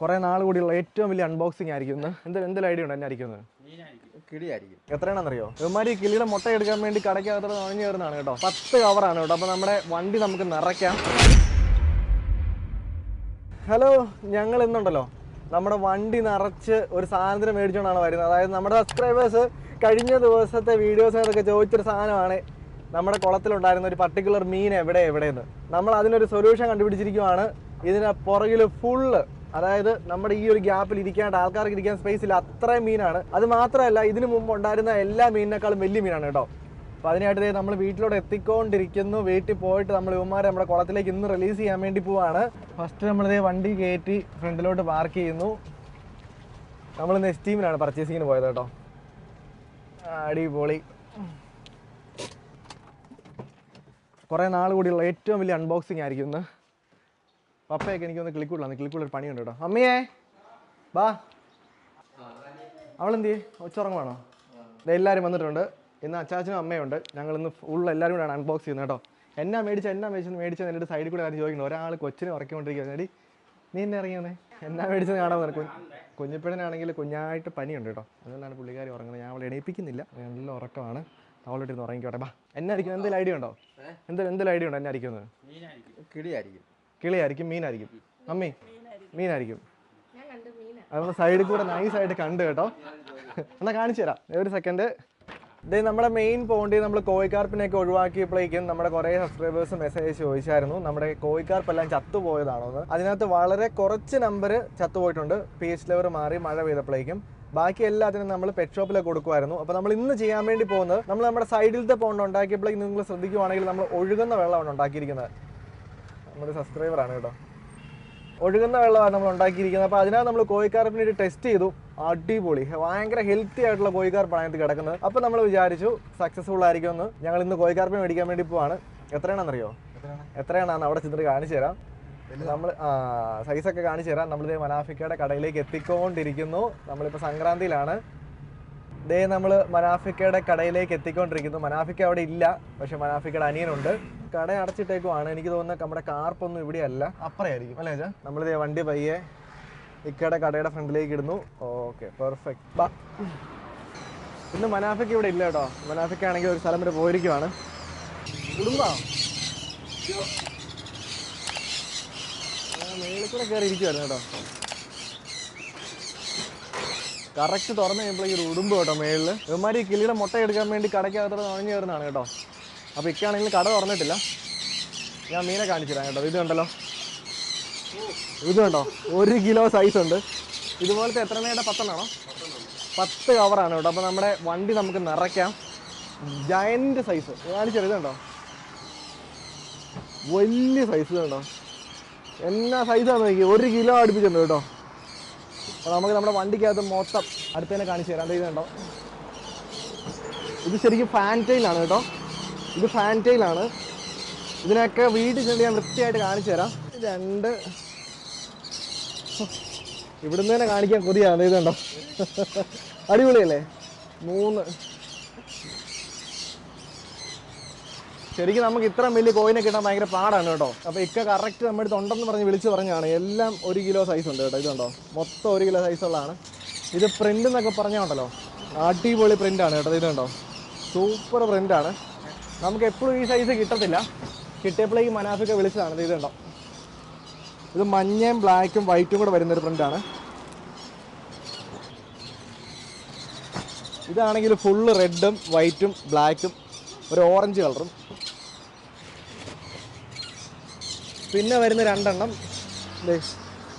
കുറെ നാൾ കൂടിയുള്ള ഏറ്റവും വലിയ അൺബോക്സിംഗ് ആയിരിക്കും എന്തെങ്കിലും എന്ത് എന്തെങ്കിലും ഐഡിയ ഉണ്ട് എന്നെ കിളിയായിരിക്കും. എത്രയാണെന്നറിയോ? ഇവന്മാര് ഈ കിളിയുടെ മുട്ട എടുക്കാൻ വേണ്ടി കടയ്ക്കകത്ത് നുഴഞ്ഞു കയറുന്നതാണ് കേട്ടോ. പത്ത് കവറാണ് കേട്ടോ. അപ്പൊ നമ്മുടെ വണ്ടി നമുക്ക് നിറയ്ക്കാം. ഹലോ ഞങ്ങൾ ഇന്നുണ്ടല്ലോ. നമ്മുടെ വണ്ടി നിറച്ച് ഒരു സാധനത്തിന് മേടിച്ചുകൊണ്ടാണ് വരുന്നത്. അതായത് നമ്മുടെ സബ്സ്ക്രൈബേഴ്സ് കഴിഞ്ഞ ദിവസത്തെ വീഡിയോസ് വീഡിയോസിനൊക്കെ ചോദിച്ചൊരു സാധനമാണ്. നമ്മുടെ കുളത്തിലുണ്ടായിരുന്ന ഒരു പർട്ടിക്കുലർ മീൻ എവിടെ എവിടെയെന്ന്. നമ്മൾ അതിനൊരു സൊല്യൂഷൻ കണ്ടുപിടിച്ചിരിക്കുവാണ്. ഇതിന് പുറകിൽ ഫുള്ള് അതായത് നമ്മുടെ ഈ ഒരു ഗ്യാപ്പിൽ ഇരിക്കാണ്ട് ആൾക്കാർക്ക് ഇരിക്കാൻ സ്പേസ് ഇല്ല അത്രയും മീനാണ്. അത് മാത്രമല്ല ഇതിനു മുമ്പ് ഉണ്ടായിരുന്ന എല്ലാ മീനിനേക്കാളും വലിയ മീനാണ് കേട്ടോ. അപ്പോൾ അതിനായിട്ട് നമ്മൾ വീട്ടിലോട്ട് എത്തിക്കൊണ്ടിരിക്കുന്നു. വീട്ടിൽ പോയിട്ട് നമ്മൾ ഇവന്മാരെ നമ്മുടെ കുളത്തിലേക്ക് ഇന്ന് റിലീസ് ചെയ്യാൻ വേണ്ടി പോവാണ്. ഫസ്റ്റ് നമ്മളിതേ വണ്ടി കയറ്റി ഫ്രണ്ടിലോട്ട് പാർക്ക് ചെയ്യുന്നു. നമ്മൾ ഇന്ന് എസ്റ്റീമിനാണ് പർച്ചേസിങ്ങിന് പോയത് കേട്ടോ. അടിപൊളി. കുറേ നാൾ കൂടിയുള്ള ഏറ്റവും വലിയ അൺബോക്സിംഗ് ആയിരിക്കും ഇന്ന്. പപ്പയൊക്കെ എനിക്കൊന്ന് ക്ലിക്കുള്ളാണ് ക്ലിക്കുള്ള ഒരു പണിയുണ്ട് കേട്ടോ. അമ്മയേ ബാ അവളെന്ത് ഉച്ചറങ്ങുവാണോ? എല്ലാവരും വന്നിട്ടുണ്ട്. ഇന്ന് അച്ചാച്ചനും അമ്മയുണ്ട് ഞങ്ങൾ ഇന്ന് ഫുൾ എല്ലാവരും കൂടെയാണ് അൺബോക്സ് ചെയ്യുന്നത് കേട്ടോ. എന്നാ മേടിച്ച എന്നാ മേടിച്ചെന്ന് മേടിച്ചത് എന്റെ സൈഡിൽ കൂടെ ആരും ചോദിക്കുന്നു ഒരാൾ കൊച്ചിനെ ഉറക്കിക്കൊണ്ടിരിക്കുക എടി നീ എന്നെ ഇറങ്ങിയെന്നേ എന്നാ മേടിച്ചത് കാണാൻ പറഞ്ഞു കുഞ്ഞിപ്പിഴനാണെങ്കിൽ കുഞ്ഞായിട്ട് പനിയുണ്ട് കേട്ടോ. അതുകൊണ്ടാണ് പുള്ളിക്കാരി ഉറങ്ങുന്നത്. ഞാൻ അവളെ എണീപ്പിക്കുന്നില്ല. നല്ല ഉറക്കമാണ്. അവളോട്ട് ഇരുന്ന് ഉറങ്ങിക്കോട്ടെ. ബാ എന്നായിരിക്കും എന്തെങ്കിലും ഐഡിയ ഉണ്ടോ? എന്തെങ്കിലും എന്തെങ്കിലും ഐഡിയ ഉണ്ടോ? എന്നെ അടിക്കുന്നത് കിളിയായിരിക്കും. കിളിയായിരിക്കും മീനായിരിക്കും. അമ്മി മീനായിരിക്കും. അതുകൊണ്ട് സൈഡിൽ കൂടെ നൈസായിട്ട് കണ്ട് കേട്ടോ. എന്നാൽ കാണിച്ചു തരാം. ഒരു സെക്കൻഡ് ഇതേ നമ്മുടെ മെയിൻ പോണ്ടി നമ്മൾ കോഴിക്കാർപ്പിനെയൊക്കെ ഒഴിവാക്കിയപ്പോഴേക്കും നമ്മുടെ കുറേ സബ്സ്ക്രൈബേഴ്സ് മെസ്സേജ് ചോദിച്ചായിരുന്നു. നമ്മുടെ കോഴിക്കാർപ്പ് എല്ലാം ചത്തുപോയതാണോ എന്ന്. അതിനകത്ത് വളരെ കുറച്ച് നമ്പർ ചത്തുപോയിട്ടുണ്ട്. പി എച്ച് ലെവർ മാറി മഴ പെയ്തപ്പോഴേക്കും. ബാക്കി എല്ലാത്തിനും നമ്മൾ പെറ്റ് ഷോപ്പിലൊക്കെ കൊടുക്കുമായിരുന്നു. അപ്പോൾ നമ്മൾ ഇന്ന് ചെയ്യാൻ വേണ്ടി പോകുന്നത് നമ്മൾ നമ്മുടെ സൈഡിലത്തെ പോണ്ട് ഉണ്ടാക്കിയപ്പോഴേക്കും നിങ്ങൾ ശ്രദ്ധിക്കുവാണെങ്കിൽ നമ്മൾ ഒഴുകുന്ന വെള്ളമാണ് ഉണ്ടാക്കിയിരിക്കുന്നത്. നമ്മുടെ സബ്സ്ക്രൈബറാണ് കേട്ടോ. ഒഴുകുന്ന വെള്ളമാണ് നമ്മൾ ഉണ്ടാക്കിയിരിക്കുന്നത്. അപ്പോൾ അതിനകത്ത് നമ്മൾ കോഴിക്കാർപ്പിന് വേണ്ടി ടെസ്റ്റ് ചെയ്തു. അടിപൊളി. ഭയങ്കര ഹെൽത്തി ആയിട്ടുള്ള കോഴിക്കാർപ്പാണ് അതിനകത്ത് കിടക്കുന്നത്. അപ്പൊ നമ്മൾ വിചാരിച്ചു സക്സസ്ഫുൾ ആയിരിക്കും എന്ന്. ഞങ്ങൾ ഇന്ന് കോഴിക്കാർപ്പിന് മേടിക്കാൻ വേണ്ടി പോവാണ്. എത്രയാണെന്നറിയോ? എത്രയാണെന്ന് അവിടെ ചെന്നിട്ട് കാണിച്ചു തരാം. നമ്മൾ സൈസ് ഒക്കെ കാണിച്ചു തരാം. നമ്മളിത് മനാഫിക്കയുടെ കടയിലേക്ക് എത്തിക്കൊണ്ടിരിക്കുന്നു. നമ്മളിപ്പോൾ സംക്രാന്തിയിലാണ്. ഇതേ നമ്മൾ മനാഫിക്കയുടെ കടയിലേക്ക് എത്തിക്കൊണ്ടിരിക്കുന്നു. മനാഫിക്ക അവിടെ ഇല്ല. പക്ഷെ മനാഫിക്കയുടെ അനിയനുണ്ട്. കട അടച്ചിട്ടേക്കുവാണ് എനിക്ക് തോന്നുന്നത് നമ്മുടെ കാർപ്പൊന്നും ഇവിടെ അല്ല അപ്പുറയായിരിക്കും. അല്ലേ ചാ നമ്മളിത് വണ്ടി പയ്യെ ഇക്കടെ കടയുടെ ഫ്രണ്ടിലേക്ക് ഇടുന്നു ഓക്കെ പെർഫെക്റ്റ് ബാ. ഇന്ന് മനാഫിക്ക ഇവിടെ ഇല്ല കേട്ടോ. മനാഫിക്ക ആണെങ്കിൽ ഒരു സ്ഥലം വരെ പോയിരിക്കുവാണ്. കുടുംബാ? മേളിൽ കൂടെ കയറി ഇരിക്കുവായിരുന്നു കേട്ടോ. കറക്റ്റ് തുറന്നു കഴിയുമ്പോഴേക്കും ഒരു ഉടുമ്പ് കേട്ടോ മേളിൽ ഇവന്മാർ ഈ കിളിയുടെ മുട്ട എടുക്കാൻ വേണ്ടി കടയ്ക്കകത്തോടെ നുഴഞ്ഞു കയറുന്നതാണ് കേട്ടോ. അപ്പോൾ ഇക്കാണെങ്കിൽ കട തുറന്നിട്ടില്ല. ഞാൻ മീനെ കാണിച്ചു തരാം കേട്ടോ. ഇത് കണ്ടല്ലോ. ഇത് കണ്ടോ? ഒരു കിലോ സൈസ് ഉണ്ട്. ഇതുപോലത്തെ എത്ര നേരം പത്തെണ്ണാണോ പത്ത് കവറാണ് കേട്ടോ. അപ്പോൾ നമ്മുടെ വണ്ടി നമുക്ക് നിറയ്ക്കാം. ജയന്റ് സൈസ് കാണിച്ചത് കണ്ടോ? വലിയ സൈസ് കണ്ടോ? എന്നാ സൈസാണെന്ന് നോക്കി ഒരു കിലോ അടുപ്പിച്ചിട്ടുണ്ട് കേട്ടോ. അപ്പോൾ നമുക്ക് നമ്മുടെ വണ്ടിക്കകത്ത് മൊത്തം അടുത്തതിനെ കാണിച്ചു തരാം ഇത് കണ്ടോ? ഇത് ശരിക്കും ഫാന്റൈലാണ് കേട്ടോ. ഇത് ഫാന്റൈലാണ് ഇതിനൊക്കെ വീട് ചെന്ന് ഞാൻ വൃത്തിയായിട്ട് കാണിച്ചു തരാം. രണ്ട്. ഇവിടുന്ന് തന്നെ കാണിക്കാൻ കൊതിയാണ് ഇതുണ്ടോ അടിപൊളിയല്ലേ? മൂന്ന്. ശരിക്കും നമുക്ക് ഇത്ര വലിയ കോയിനെ കിട്ടാൻ ഭയങ്കര പാടാണ് കേട്ടോ. അപ്പോൾ ഇക്ക കറക്റ്റ് നമ്മുടെ അടുത്ത് ഉണ്ടെന്ന് പറഞ്ഞ് വിളിച്ച് പറഞ്ഞാണ്. എല്ലാം ഒരു കിലോ സൈസ് ഉണ്ട് കേട്ടോ ഇതുണ്ടോ മൊത്തം ഒരു കിലോ സൈസ് ഉള്ളതാണ്. ഇത് പ്രിന്റ് എന്നൊക്കെ പറഞ്ഞുണ്ടല്ലോ അടിപൊളി ആണ് കേട്ടോ ഇതുണ്ടോ സൂപ്പർ പ്രിന്റ് ആണ്. നമുക്ക് എപ്പോഴും ഈ സൈസ് കിട്ടത്തില്ല. കിട്ടിയപ്പോഴേക്ക് മനാഫിക്ക വിളിച്ചതാണ് ഇത് ഇതുണ്ടോ ഇത് മഞ്ഞയും ബ്ലാക്കും വൈറ്റും കൂടെ വരുന്നൊരു പ്രിന്റാണ് ഇതാണെങ്കിൽ ഫുള്ള് റെഡും വൈറ്റും ബ്ലാക്കും ഒരു ഓറഞ്ച് കളറും പിന്നെ വരുന്ന രണ്ടെണ്ണം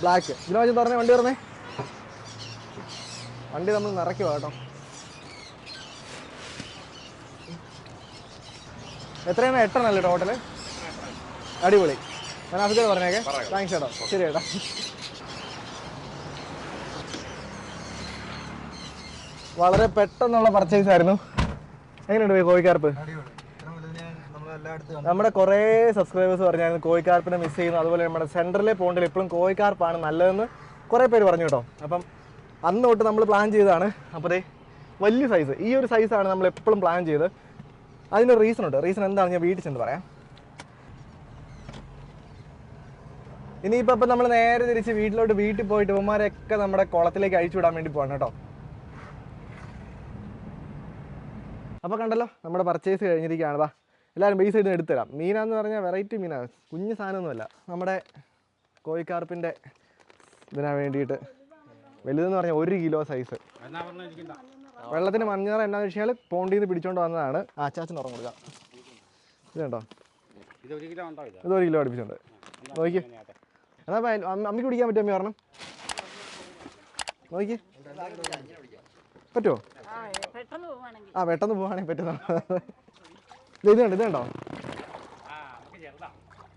ബ്ലാക്ക് ഇതിനെ വെച്ച് പറഞ്ഞേ? വണ്ടി പറഞ്ഞേ? വണ്ടി നമ്മൾ നിറയ്ക്കുക കേട്ടോ. എത്രയാണ് എട്ടെണ്ണല്ലേ ടോട്ടൽ അടിപൊളി. ഞാൻ പറഞ്ഞേക്കെ. താങ്ക്സ് ചേട്ടോ. ശരി ചേട്ടാ. വളരെ പെട്ടെന്നുള്ള പർച്ചേസ് ആയിരുന്നു. എങ്ങനെയുണ്ട് പോയി കോഴിക്കാർപ്പ്? നമ്മുടെ കുറേ സബ്സ്ക്രൈബേഴ്സ് പറഞ്ഞായിരുന്നു കോഴിക്കാർപ്പിനെ മിസ് ചെയ്യുന്നു. അതുപോലെ നമ്മുടെ സെന്ററിലെ പോണ്ടിൽ ഇപ്പോഴും കോഴിക്കാർപ്പാണ് നല്ലതെന്ന് കുറേ പേര് പറഞ്ഞു കേട്ടോ. അപ്പം അന്ന് തൊട്ട് നമ്മൾ പ്ലാൻ ചെയ്തതാണ്. അപ്പോൾ ദേ വലിയ സൈസ് ഈ ഒരു സൈസാണ് നമ്മൾ എപ്പോഴും പ്ലാൻ ചെയ്ത് അതിന് റീസൺ ഉണ്ട്. റീസൺ എന്താണെന്ന് ഞാൻ വീട്ടിൽ ചെന്ന് പറയാം. ഇനിയിപ്പോൾ ഇപ്പം നമ്മൾ നേരെ തിരിച്ച് വീട്ടിലോട്ട് വീട്ടിൽ പോയിട്ട് ഇവന്മാരെയൊക്കെ നമ്മുടെ കുളത്തിലേക്ക് അഴിച്ചു വിടാൻ വേണ്ടി പോകണം കേട്ടോ. അപ്പോൾ കണ്ടല്ലോ നമ്മുടെ പർച്ചേസ് കഴിഞ്ഞിരിക്കുകയാണ്. വാ എല്ലാവരും ബേസ് ചെയ്ത് എടുത്തുതരാം മീനാന്ന് പറഞ്ഞാൽ വെറൈറ്റി മീനാണ് കുഞ്ഞു സാധനമൊന്നുമല്ല. നമ്മുടെ കോഴിക്കാർപ്പിന്റെ ഇതിനാ വേണ്ടിയിട്ട്. വലുതെന്ന് പറഞ്ഞാൽ ഒരു കിലോ സൈസ് എന്നാ മഞ്ഞ വെള്ളത്തിന് മഞ്ഞാറ് എന്നാന്ന് വെച്ചാൽ പോണ്ടിയിൽ നിന്ന് പിടിച്ചോണ്ട് വന്നതാണ്. ആ ചാച്ചൻ ഉറങ്ങുക കൊടുക്കാം. ഇത് കണ്ടോ? ഇത് ഒരു കിലോ ഉണ്ടോ ഇത്? ഒരു കിലോ അടുപ്പിച്ചുണ്ട്. നോക്കി എന്നാ അമ്മയ്ക്ക് അമ്മയ്ക്ക് പിടിക്കാൻ പറ്റുമോ അമ്മ പറഞ്ഞു നോക്കി പറ്റുമോ ആ പെട്ടെന്ന് പോവാണെങ്കിൽ പറ്റുന്ന കണ്ടോ ഇത് കണ്ടോ? ആ നമുക്ക് ചെറുതാ.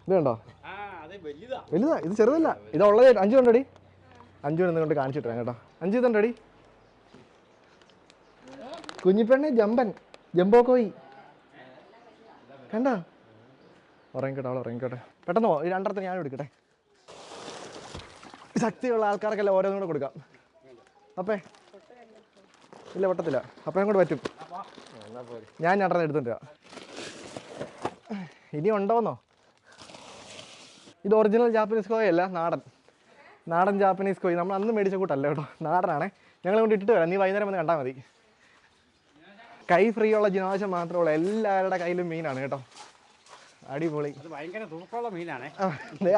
ഇത് കണ്ടോ? ആ അത് വലുതാ. വലുതാ ഇത് ചെറുതല്ല. ഇത് ഉള്ളത് അഞ്ചു കൊണ്ടടി. അഞ്ചു കൊണ്ട് കാണിച്ചിട്ടാ കേട്ടോ. അഞ്ചു ഇതുണ്ടോടി. കുഞ്ഞിപ്പെണ്ണെ ജമ്പൻ ജമ്പോ കോയി കണ്ടോ? ഉറങ്ങിക്കോട്ടെ അവൾ ഉറങ്ങിക്കോട്ടെ. പെട്ടെന്ന് പോ ഈ രണ്ടരത്തെ ഞാൻ എടുക്കട്ടെ. ശക്തിയുള്ള ആൾക്കാർക്കെല്ലാം ഓരോന്നും കൂടെ കൊടുക്കാം. അപ്പേ. ഇല്ല പൊട്ടത്തില്ല. അപ്പം കൂടെ പറ്റും. ഞാൻ രണ്ടെണ്ണം എടുത്തിട്ട് ഇനി ഉണ്ടോന്നോ? ഇത് ഒറിജിനൽ ജാപ്പനീസ് കോയ അല്ല നാടൻ. നാടൻ ജാപ്പനീസ് കോയി നമ്മൾ അന്ന് മേടിച്ച കൂട്ടല്ല കേട്ടോ. നാടനാണേ. ഞങ്ങൾ കൊണ്ട് ഇട്ടിട്ട് വരാം. നീ വൈകുന്നേരം വന്ന് കണ്ടാൽ മതി. കൈ ഫ്രീ ഉള്ള ജിനാശം മാത്രമേ ഉള്ളൂ എല്ലാവരുടെ കയ്യിലും മീനാണ് കേട്ടോ. അടിപൊളി. അത് ഭയങ്കര തൂക്കമുള്ള മീനാണേ.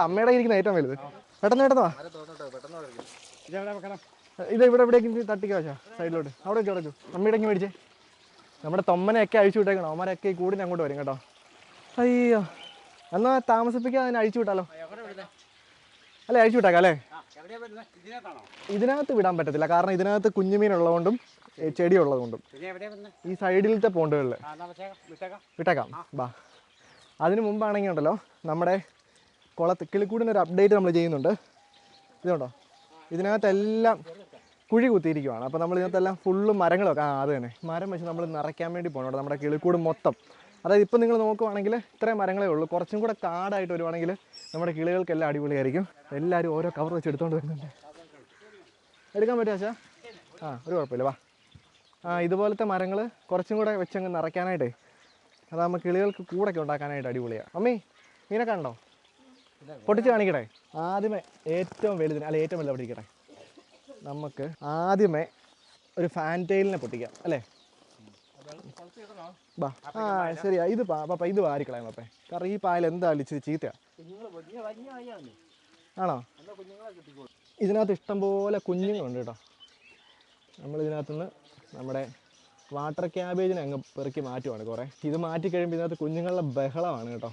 അമ്മയുടെ ഇരിക്കുന്ന ഏറ്റവും വലുത്. പെട്ടെന്ന് പെട്ടെന്ന് ഇത് ഇവിടെ എവിടേക്ക് തട്ടിക്കോ സൈഡിലോട്ട്. അവിടെ വെച്ചോ അവിടെ അമ്മയുടെ മേടിച്ചേ. നമ്മുടെ തൊമ്മനെയൊക്കെ അഴിച്ചു വിട്ടേക്കണം? അവന്മാരൊക്കെ കൂടി കൂടിന് അങ്ങോട്ട് വരും കേട്ടോ. അയ്യോ. എന്നാ താമസിപ്പിക്കാൻ അതിനെ അഴിച്ചു വിട്ടാലോ? അല്ലെ അഴിച്ചു വിട്ടേക്കാം അല്ലേ? ഇതിനകത്ത് വിടാൻ പറ്റത്തില്ല. കാരണം ഇതിനകത്ത് കുഞ്ഞുമീൻ ഉള്ളതുകൊണ്ടും ചെടി ഉള്ളത് കൊണ്ടും ഈ സൈഡിലത്തെ പോണ്ടുകളിൽ വിട്ടേക്കാം ബാ. അതിന് മുമ്പാണെങ്കിൽ ഉണ്ടല്ലോ നമ്മുടെ കുളത്ത് കിളിക്കൂടിന്റെ ഒരു അപ്ഡേറ്റ് നമ്മൾ ചെയ്യുന്നുണ്ട്. ഇതുണ്ടോ? ഇതിനകത്തെല്ലാം കുഴി കുത്തിയിരിക്കുവാണ്. അപ്പോൾ നമ്മൾ ഇതിനകത്തെല്ലാം ഫുള്ള് മരങ്ങളൊക്കെ ആ അത് തന്നെ. മരം വെച്ച് നമ്മൾ നിറയ്ക്കാൻ വേണ്ടി പോകണം നമ്മുടെ കിളിക്കൂട് മൊത്തം. അതായത് ഇപ്പം നിങ്ങൾ നോക്കുവാണെങ്കിൽ ഇത്രയും മരങ്ങളേ ഉള്ളൂ. കുറച്ചും കൂടെ കാടായിട്ട് വരുവാണെങ്കിൽ നമ്മുടെ കിളികൾക്കെല്ലാം അടിപൊളിയായിരിക്കും. എല്ലാവരും ഓരോ കവർ വെച്ച് എടുത്തുകൊണ്ട് വരുന്നുണ്ട്. എടുക്കാൻ പറ്റുമോ ആ ഒരു കുഴപ്പമില്ല. വാ. ഇതുപോലത്തെ മരങ്ങൾ കുറച്ചും കൂടെ വെച്ചങ്ങ് നിറയ്ക്കാനായിട്ടേ. അതാകുമ്പോൾ കിളികൾക്ക് കൂടൊക്കെ ഉണ്ടാക്കാനായിട്ട് അടിപൊളിയാണ് അമ്മേ മീനെ കണ്ടോ? പൊട്ടിച്ച് കാണിക്കട്ടെ. ആദ്യമേ ഏറ്റവും വലുതിന് അല്ല ഏറ്റവും വലുത് പൊട്ടിക്കട്ടെ നമുക്ക് ആദ്യമേ ഒരു ഫാന്റെയിലിനെ പൊട്ടിക്കാം അല്ലേ? ബാ. ആ ശരിയാ. ഇത് പാപ്പ ഇത് വാരിക്കളയാം പാപ്പേ. കാരണം ഈ പായൽ എന്താ ഇച്ചിരി ചീത്ത. ആണോ? ഇതിനകത്ത് ഇഷ്ടംപോലെ കുഞ്ഞുങ്ങളുണ്ട് കേട്ടോ. നമ്മൾ ഇതിനകത്തുനിന്ന് നമ്മുടെ വാട്ടർ ക്യാബേജിനെ അങ്ങ് പെറുക്കി മാറ്റുവാണ് കുറേ. ഇത് മാറ്റി കഴിയുമ്പോൾ ഇതിനകത്ത് കുഞ്ഞുങ്ങളുടെ ബഹളമാണ് കേട്ടോ.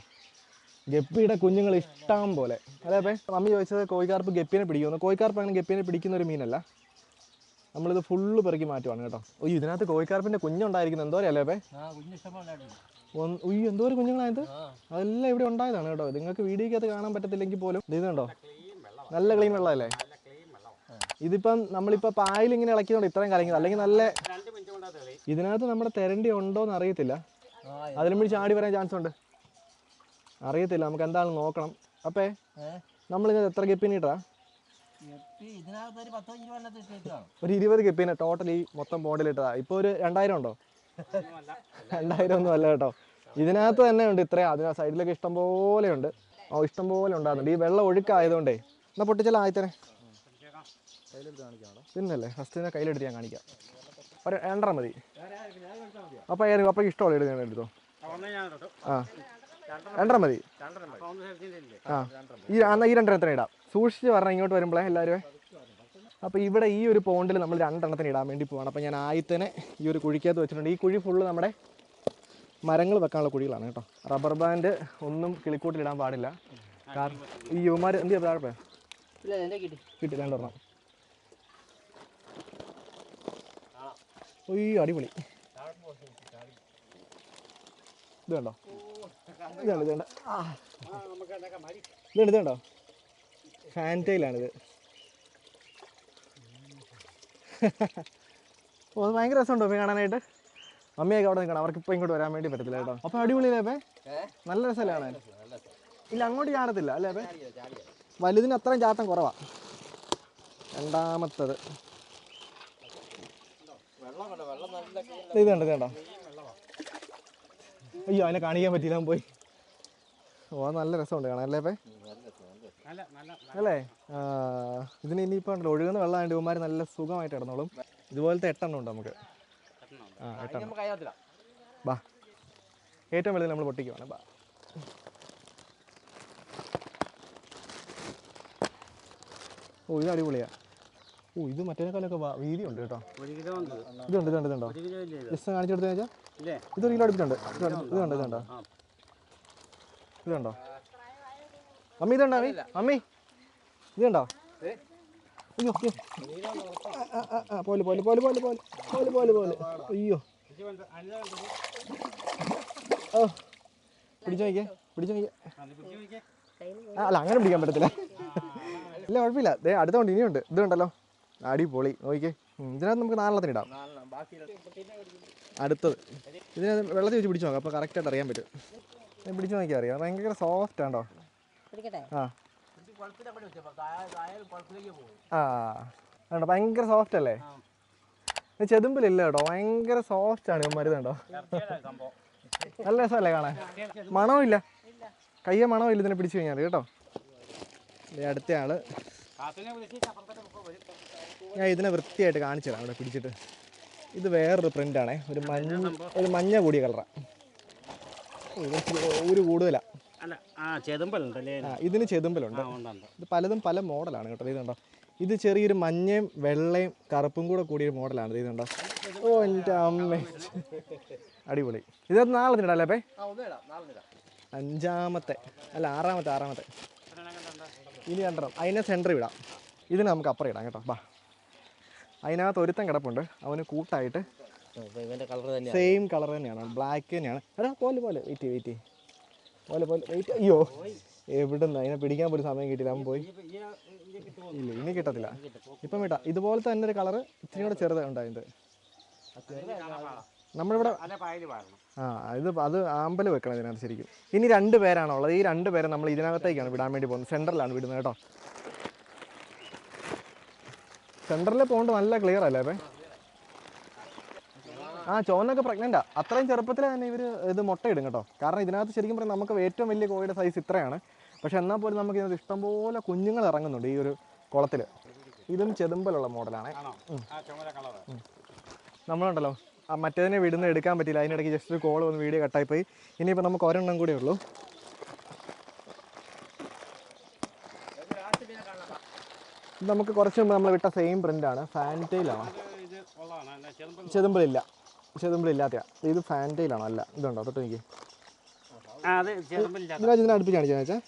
ഗപ്പിയുടെ കുഞ്ഞുങ്ങൾ ഇഷ്ടം പോലെ. അതെ അപ്പേ? മമ്മി ചോദിച്ചത് കോഴിക്കാർപ്പ് ഗപ്പിനെ പിടിക്കുമെന്ന്. കോഴിക്കാർപ്പ് അങ്ങനെ ഗപ്പിനെ പിടിക്കുന്ന ഒരു മീനല്ല. നമ്മളിത് ഫുള്ള് പെറുക്കി മാറ്റുവാണ് കേട്ടോ. ഒയ്യോ ഇതിനകത്ത് കോഴിക്കാർപ്പിന്റെ കുഞ്ഞുണ്ടായിരിക്കുന്നത് എന്തോ അല്ലേ അപ്പേ? എന്തോ ഒരു കുഞ്ഞുങ്ങളായത്? അതെല്ലാം ഇവിടെ ഉണ്ടായതാണ് കേട്ടോ. നിങ്ങൾക്ക് വീഡിയോക്കകത്ത് കാണാൻ പറ്റത്തില്ലെങ്കിൽ പോലും. ഇത് ഇതുണ്ടോ? നല്ല ക്ലീൻ വെള്ളമല്ലേ? ഇതിപ്പം നമ്മളിപ്പോൾ പായൽ ഇങ്ങനെ ഇളക്കിയതുകൊണ്ട് ഇത്രയും കാര്യങ്ങൾ അല്ലെങ്കിൽ നല്ല രണ്ട് മിനിറ്റ് കൊണ്ടാ തെളി. ഇതിനകത്ത് നമ്മുടെ തെരണ്ടി ഉണ്ടോ എന്ന് അറിയത്തില്ല അതിലും പിടിച്ച് ചാടി വരാൻ ചാൻസ് ഉണ്ട്. അറിയത്തില്ല നമുക്ക് എന്താണെന്ന് നോക്കണം. അപ്പേ നമ്മൾ ഇതിനകത്ത് എത്ര ഗപ്പിനിട്ടാ ഇതിനകത്ത് ഒരു ഇരുപത് ഗപ്പിനെ ടോട്ടൽ ഈ മൊത്തം ബോണ്ടിൽ ഇട്ടതാ. ഇപ്പോൾ ഒരു രണ്ടായിരം ഉണ്ടോ? രണ്ടായിരം ഒന്നും അല്ല കേട്ടോ. ഇതിനകത്ത് തന്നെ ഉണ്ട് ഇത്രയും. അതിനാ സൈഡിലൊക്കെ ഇഷ്ടം പോലെ ഉണ്ട്. ഓ ഇഷ്ടം പോലെ ഉണ്ടാകുന്നുണ്ട് ഈ വെള്ളം ഒഴുക്കായതുകൊണ്ടേ. എന്നാ പൊട്ടിച്ചാൽ ആയിത്തനെ. പിന്നല്ലേ ഫസ്റ്റ് ഞാൻ കയ്യിലെടുത്ത് ഞാൻ കാണിക്കാം. ഒരു രണ്ടര മതി. അപ്പോൾ ഏത് അപ്പൊ ഇഷ്ടമുള്ള എടുത്ത് ഞാൻ എടുത്തോ? ആ. രണ്ടര മതി. അപ്പൊ ആ. ഈ എന്നാൽ ഈ രണ്ടെണ്ണത്തിന് ഇടാം? സൂക്ഷിച്ച് പറഞ്ഞാൽ ഇങ്ങോട്ട് വരുമ്പോഴേ എല്ലാവരും. അപ്പോൾ ഇവിടെ ഈ ഒരു പോണ്ടിൽ നമ്മൾ രണ്ടെണ്ണത്തിന് ഇടാൻ വേണ്ടി പോവാണ്. അപ്പോൾ ഞാൻ ആയിത്തന്നെ ഈ ഒരു കുഴിക്കകത്ത് വെച്ചിട്ടുണ്ട്. ഈ കുഴി ഫുള്ള് നമ്മുടെ മരങ്ങൾ വെക്കാനുള്ള കുഴികളാണ് കേട്ടോ. റബ്ബർ ബാൻഡ് ഒന്നും കിളിക്കൂട്ടിൽ ഇടാൻ പാടില്ല. കാരണം ഈ യുവമാർ എന്ത് ചെയ്യാം? താഴെ കിട്ടി രണ്ടെണ്ണം. ഉയ്യോ അടിപൊളി. കണ്ടോ? കണ്ടോ കണ്ടോ? ഇതുണ്ട് ഇതുണ്ടോ ഫാന്റയിലാണിത് ഓ അത് ഭയങ്കര രസമുണ്ടോ ഇപ്പം കാണാനായിട്ട്? അമ്മയൊക്കെ അവിടെ നിൽക്കണം. അവർക്ക് ഇപ്പൊ ഇങ്ങോട്ട് വരാൻ വേണ്ടി പറ്റത്തില്ല കേട്ടോ. അപ്പോൾ അടിപൊളിയല്ലേ അപ്പേ? നല്ല രസമല്ലേ കാണാൻ? ഇല്ല അങ്ങോട്ട് ചാടത്തില്ല അല്ലേ അപ്പേ? വലുതിന് അത്രയും ചാട്ടം കുറവാ. രണ്ടാമത്തത്. ഇത് കണ്ടോ അയ്യോ അതിനെ കാണിക്കാൻ പറ്റിയില്ല പോയി. ഓ നല്ല രസമുണ്ട് കാണാൻ അല്ലേ അല്ലേ? ഇതിന് ഉണ്ടല്ലോ ഒഴുകുന്ന വെള്ളമായിട്ട് ഇവന്മാർ നല്ല സുഖമായിട്ട് ഇടന്നോളും ഇതുപോലത്തെ എട്ടെണ്ണം ഉണ്ട് നമുക്ക്. ആ എട്ടെണ്ണം. ബാ. ഏറ്റവും വലുത് നമ്മൾ പൊട്ടിക്കുവാണ് ബാ. ഓ ഇത് അടിപൊളിയാ. ഓ ഇത് മറ്റേക്കാളൊക്കെ വീതി ഉണ്ട് കേട്ടോ. ഉണ്ട്. ഇതുണ്ട് ഇതുണ്ട് ഇതുണ്ടോ? ഒരു കിലോ ഇല്ലേ ഇത്? ഒരു കിലോ അടുപ്പിച്ചുണ്ട് ഇതുണ്ട് ഇതുണ്ട് ഇതുണ്ടോ അമ്മി ഇതുണ്ടോ അമ്മി അമ്മി ഇതുണ്ടോ അയ്യോ അയ്യോ. പോലെ പോലെ പോലെ പോലെ പോലെ പോലെ പോലെ പോലെ. അയ്യോ. ഇത്? ഓ പിടിച്ചു നോക്കിയേ പിടിച്ചു നോക്കിയേ അല്ല അങ്ങനെ പിടിക്കാൻ പറ്റത്തില്ല. ഇല്ല കുഴപ്പമില്ല. അടുത്തോണ്ട് ഇനിയുണ്ട്. ഇത് കണ്ടല്ലോ. അടിപൊളി. നോക്കിക്കേ. ഉം, ഇതിനകത്ത് നമുക്ക് നാലെണ്ണത്തിന് ഇടാം. അടുത്തത്. ഇതിനകത്ത് വെള്ളത്തിൽ വെച്ച് പിടിച്ചു നോക്കാം. അപ്പോൾ കറക്റ്റായിട്ട് അറിയാൻ പറ്റും. ഞാൻ പിടിച്ചു നോക്കിയാൽ അറിയാം. ഭയങ്കര സോഫ്റ്റ് ആണോ? ആ. ആ. കണ്ടോ? ഭയങ്കര സോഫ്റ്റ് അല്ലേ? ചെതുമ്പിലില്ല കേട്ടോ. ഭയങ്കര സോഫ്റ്റ് ആണ് ഇവന്മാർ കണ്ടോ. നല്ല രസമല്ലേ കാണാൻ? മണമില്ല കയ്യ മണമില്ല ഇതിനെ പിടിച്ചു കഴിഞ്ഞാൽ കേട്ടോ. അടുത്ത ആൾ ഞാൻ ഇതിനെ വൃത്തിയായിട്ട് കാണിച്ചു തരാം ഇവിടെ പിടിച്ചിട്ട്. ഇത് വേറൊരു പ്രിന്റാണ്. ഒരു മഞ്ഞ ഒരു മഞ്ഞ കൂടിയ കളറാണ് ഒരു കൂടുതലാണ് അല്ല ഇതിന് ചെതുമ്പലുണ്ട്. ഇത് പലതും പല മോഡലാണ് കേട്ടോ. ഇത് കണ്ടോ? ഇത് ചെറിയൊരു മഞ്ഞയും വെള്ളയും കറുപ്പും കൂടെ കൂടിയൊരു മോഡലാണ്. ഇത് കണ്ടോ? ഓ എന്റെ അമ്മ. അടിപൊളി. ഇത് നാളെ ഇടാം നാളെ അഞ്ചാമത്തെ അല്ല ആറാമത്തെ ആറാമത്തെ? ഇനി രണ്ടെണ്ണം. അതിനെ സെന്റർ വിടാം ഇതിന് നമുക്ക് അപ്പുറം ഇടാം കേട്ടോ. ബാ. അതിനകത്ത് ഒരുത്തൻ കിടപ്പുണ്ട്. അവന് കൂട്ടായിട്ട് കളർ സെയിം കളർ തന്നെയാണ്. ബ്ലാക്ക് തന്നെയാണ്. എടാ പോലെ പോലെ. വെയിറ്റ് വെയിറ്റ് പോലെ പോലെ. വെയിറ്റ് അയ്യോ. എവിടുന്ന്? അതിനെ പിടിക്കാൻ പോലും സമയം കിട്ടില്ല അവൻ പോയി. ഇല്ല ഇനി കിട്ടത്തില്ല. ഇപ്പം വിട്ടാ ഇതുപോലത്തെ തന്നെ ഒരു കളറ് ഇച്ചിരി കൂടെ ചെറുത് ഉണ്ടായത്. നമ്മളിവിടെ അല്ല പായൽ പാടണം. ആ ഇത് അത് ആമ്പൽ വെക്കണം ഇതിനകത്ത് ശരിക്കും. ഇനി രണ്ട് പേരാണുള്ളത്. ഈ രണ്ട് പേരെ നമ്മൾ ഇതിനകത്തേക്കാണ് വിടാൻ വേണ്ടി പോകുന്നത്. സെന്ററിലാണ് വിടുന്നത് കേട്ടോ. സെന്ററിൽ പോകേണ്ട നല്ല ക്ലിയർ അല്ലേ അപ്പം? ആ ചോന്നൊക്കെ പ്രഗ്നന്റാ അത്രയും ചെറുപ്പത്തിൽ തന്നെ ഇവർ ഇത് മുട്ടയിടും കേട്ടോ. കാരണം ഇതിനകത്ത് ശരിക്കും പറഞ്ഞാൽ നമുക്ക് ഏറ്റവും വലിയ കോഴിയുടെ സൈസ് ഇത്രയാണ്. പക്ഷെ എന്നാൽ പോലും നമുക്ക് ഇതിനകത്ത് ഇഷ്ടംപോലെ കുഞ്ഞുങ്ങൾ ഇറങ്ങുന്നുണ്ട് ഈ ഒരു കുളത്തിൽ ഇതും ചെതുമ്പലുള്ള മോഡലാണ്. നമ്മളുണ്ടല്ലോ. ആ മറ്റേതിനെ വിടുന്ന എടുക്കാൻ പറ്റില്ല അതിനിടയ്ക്ക് ജസ്റ്റ് ഒരു കോൾ വന്ന് വീഡിയോ കട്ടായി പോയി. ഇനിയിപ്പോൾ നമുക്ക് ഒരെണ്ണം കൂടെ ഉള്ളൂ. നമുക്ക് കുറച്ച് മുമ്പ് നമ്മൾ വിട്ട സെയിം പ്രിന്റാണ് ഫാന്റയിലാണ് ചെതുമ്പിളില്ല ചെതുമ്പിളില്ലാത്തയാ ഇത് ഫാന്റയിലാണ് അല്ല ഇതുണ്ടോ? തൊട്ട് എനിക്ക് ഇതിനെ അടുപ്പിച്ച് കാണിച്ചാൽ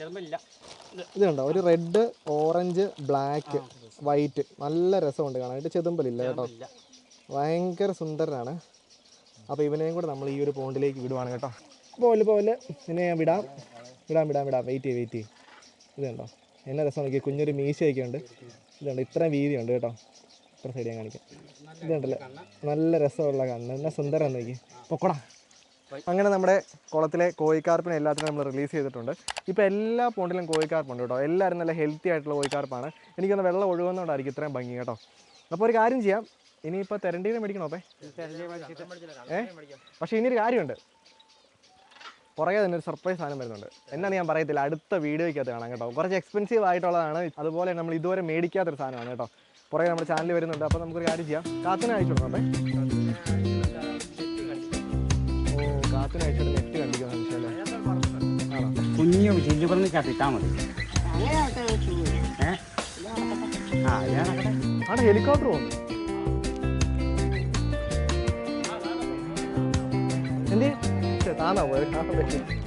ഇതുണ്ടോ? ഒരു റെഡ് ഓറഞ്ച് ബ്ലാക്ക് വൈറ്റ് നല്ല രസമുണ്ട് കാണാനായിട്ട് ചെതുമ്പലില്ല കേട്ടോ. ഭയങ്കര സുന്ദരനാണ്. അപ്പോൾ ഇവനെയും കൂടെ നമ്മൾ ഈ ഒരു പോണ്ടിലേക്ക് വിടുവാണ് കേട്ടോ. പോലെ പോലെ ഇതിനെ ഞാൻ വിടാം. വിടാം വിടാം വിടാം. വെയിറ്റ് ചെയ്യും വെയിറ്റ് ചെയ്യും. ഇത് കണ്ടോ എന്നാ രസം നോക്കി കുഞ്ഞൊരു മീശയൊക്കെ ഉണ്ട് ഇതുണ്ട്. ഇത്രയും വീതിയുണ്ട് കേട്ടോ. ഇത്ര സൈഡ് ഞാൻ കാണിക്കാം. ഇതുണ്ടല്ലോ? നല്ല രസമുള്ള കണ്ണ്. എന്നാ സുന്ദരം നോക്കി പൊക്കോടാ. അങ്ങനെ നമ്മുടെ കുളത്തിലെ കോഴിക്കാർപ്പിനെ എല്ലാത്തിനും നമ്മൾ റിലീസ് ചെയ്തിട്ടുണ്ട്. ഇപ്പോൾ എല്ലാ പോണ്ടിലും കോഴിക്കാർപ്പുണ്ട് കേട്ടോ. എല്ലാവരും നല്ല ഹെൽത്തി ആയിട്ടുള്ള കോഴിക്കാർപ്പാണ്. എനിക്കൊന്ന് വെള്ളം ഒഴുകുന്നതുകൊണ്ടായിരിക്കും ഇത്രയും ഭംഗി കേട്ടോ. അപ്പോൾ ഒരു കാര്യം ചെയ്യാം. ഇനിയിപ്പോൾ തെരണ്ടീനെ മേടിക്കണോ അപ്പേ? ഏ? പക്ഷേ ഇനിയൊരു കാര്യമുണ്ട്. പുറകെ തന്നെ ഒരു സർപ്രൈസ് സാധനം വരുന്നുണ്ട്. എന്നാണ് ഞാൻ പറയത്തില്ല. അടുത്ത വീഡിയോയ്ക്കകത്ത് കാണാം കേട്ടോ. കുറച്ച് എക്സ്പെൻസീവ് ആയിട്ടുള്ളതാണ്. അതുപോലെ നമ്മൾ ഇതുവരെ മേടിക്കാത്തൊരു സാധനമാണ് കേട്ടോ. പുറകെ നമ്മുടെ ചാനൽ വരുന്നുണ്ട്. അപ്പോൾ നമുക്കൊരു കാര്യം ചെയ്യാം. കാത്തിന് അയച്ചു കൊടുക്കാം അപ്പേ. ഓ കാത്തിന് അയച്ചിട്ട് നെറ്റ് കണ്ടിരിക്കുന്ന സംശയമല്ലേ കുഞ്ഞു പറഞ്ഞ് മതി. ഹെലികോപ്റ്റർ പോകുന്നു എന്ത്? 那我。